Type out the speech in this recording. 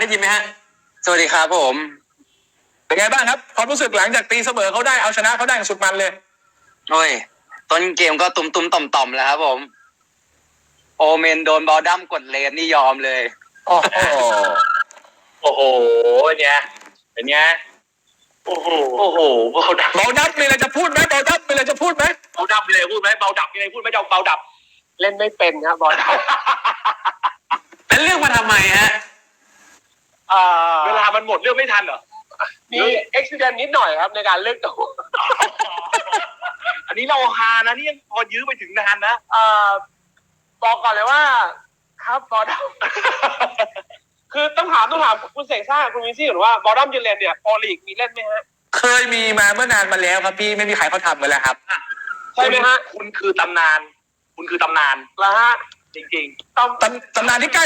ได้ยินไหมฮะ สวัสดีครับผม เป็นไงบ้างครับความรู้สึกหลังจากตีเสมอเขาได้เอาชนะเขาได้อย่างสุดมันเลย โอ้ยต้นเกมก็ตุ้มตุ้มต่อมต่อมๆแล้วครับผม โอเมนโดนบอลดัมกดเลนนี่ยอมเลย โอ้โหโอ้โหเนี่ยเป็นไงโอ้โหโอ้โหเบาดับเบาดับมีอะไรจะพูดไหมเบาดับมีอะไรจะพูดไหมเบาดับมีอะไรพูดไหมเบาดับมีอะไรพูดไหมเบาเบาดับ เล่นไม่เป็นครับบอลแล้วเรื่องมาทำไมฮะเอ่อเวลามันหมดเรื่องไม่ทันเหรอ มีอุบิเหตุนิดหน่อยครับในการเลือกตัวอันนี้เราฮานะนี่ยังพอยื้อไปถึงนานนะเอ่อบอกก่อนเลยว่า ครับบอลดัมคือต้องถามต้องถามคุณเสกซ่าคุณวินซี่ก่อนว่าบอลดัมยูเลนเนี่ยพอลีกมีเล่นไหมฮะ เคยมีมาเมื่อนานมาแล้วครับพี่ไม่มีใครเขาทำกันแล้วครับใช่ไหมฮะ คุณคือตำนาน คุณคือตำนานแล้วฮะจริงต้องตำตำนานที่ใกล้